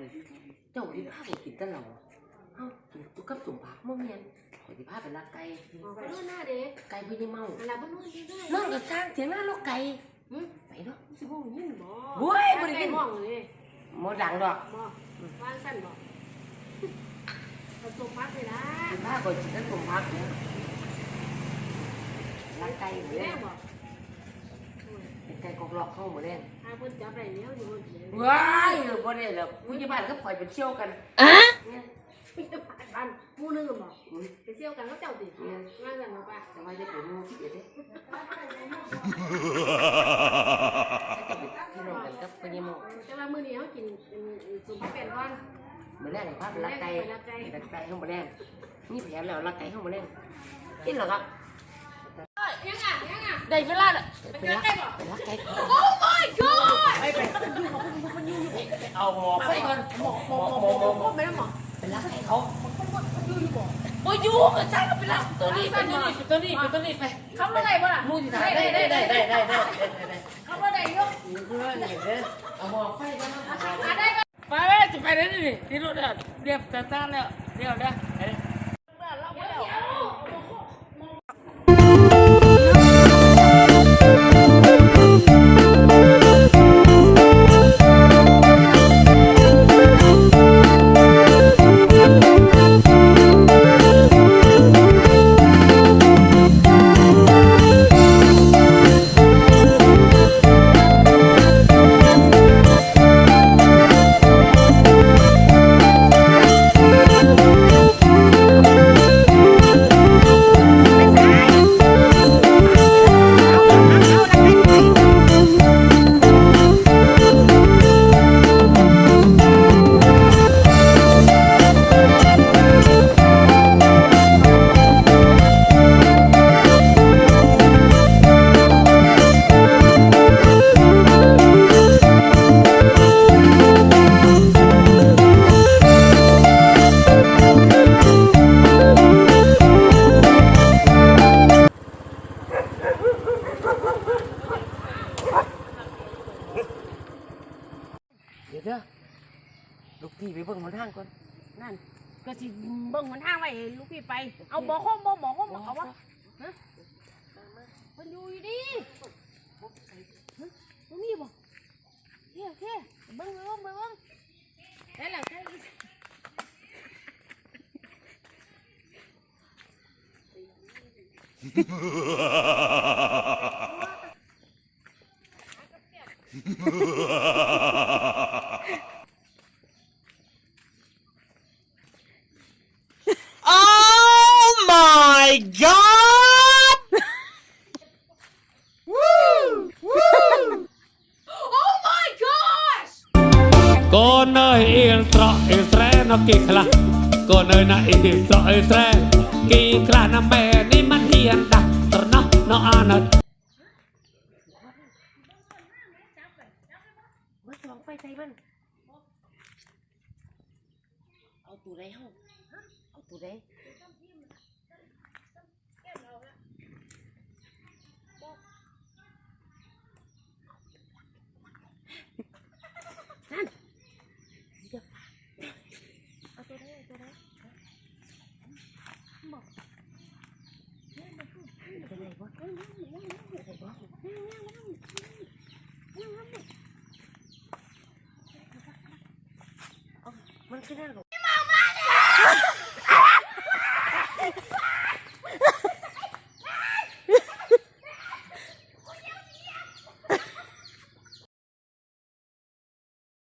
เลยเจ้าที่พาไปกินแต่เหล้าเอ้ากินจุกกับสุ่มผักบ่แม่นข่อยสิพาไปลักไก่ออกไปนู่นหน้าเด็กไก่พี่นี่เมาเวลาบ้านนู่นที่ได้น้องก็สร้างเถียงหน้าลกไก่หืมไปเนาะสิบ่ยินบ่โว้ยบ่ได้ยินห้องเลยบ่ดังดอกบ่วางสั้นบ่ผสมพักเลยนะสิพาข่อยกินแต่สุ่มผักเนี่ยลักไก่หมดแม่แล้วบ่เป็น ไก่กอกหลอกเข้าหมดแล้วถ้าเพิ่นจับได้แล้วอยู่บนเตียงว้ายบ่ได้แล้วผู้ใหญ่บ้านก็ปล่อยเป็นเชี่ยวกันอะเนี่ยมีแต่บ้านบ้านหมู่หนึงบ่อุ้ยไปเที่ยวกันก็เจ้าติเนี่ยวางสั้นบ่ป้าแต่ว่าจะเป็นหมูที่เด็ดเด้พี่น้องกันกับพี่นี่โมแต่ว่ามื้อนี้เฮากินสุภาพเป็นก่อนมื้อแรกให้พาไปลักไก่ลักไก่เฮาบ่แรงนี่แผนแล้วลักไก่เฮาบ่แรงกินเหรอครับยังอะยังอะ ได้เวลาแล้วไปลักไก่บ่ไปลักไก่โอ้ my god ไปไปเอาหมอไฟก่อนหมอหมอหมอหมอหมอไม่ได้หมอไปลักไก่เขาโอ้ยอยู่ก็ใช่ก็ไปลักตัวนี้ไปตัวนี้ไปตัวนี้ไปตัวนี้ไปเขาบ่ได้บ่ล่ะมูสิถ่ายได้ได้ได้ได้ได้ได้ได้เขาบ่ได้ยกเพื่อนเห็นเด้อเอาหมอไฟก่อนนะหาได้บ่ไปเลยจะไปเลยนี่ที่รถเนี่ยเรียบตาตาแล้วเดี๋ยวเด้อเพี่ไปเบิ่งหนทางก่อนนั่นก็สิเบิ่งหนทางไว้ให้ลูกพี่ไป เอาบ่คมบ่หมอคมบ่เอาวะฮะมันอยู่อยู่ดิฮะบ่มีบ่โอเคโอเคเบิ่งเบิ่งเบิ่งเบิ่งได้แล้วใช่ โอ้ my god cô nơi yên trọ yên tre nó kỳ khla cô nơi na yên trọ yên tre kỳ khla na mẹ ni man hiền đặc tờ nó nó an ơi มาส่องไฟใส่มัน เอาตัวใดเฮาเอาตัวใดเอาตัวใดเอาตัวใดบอกตัวไหนวะตัวไหนวะ มันขึ้นได้หรอ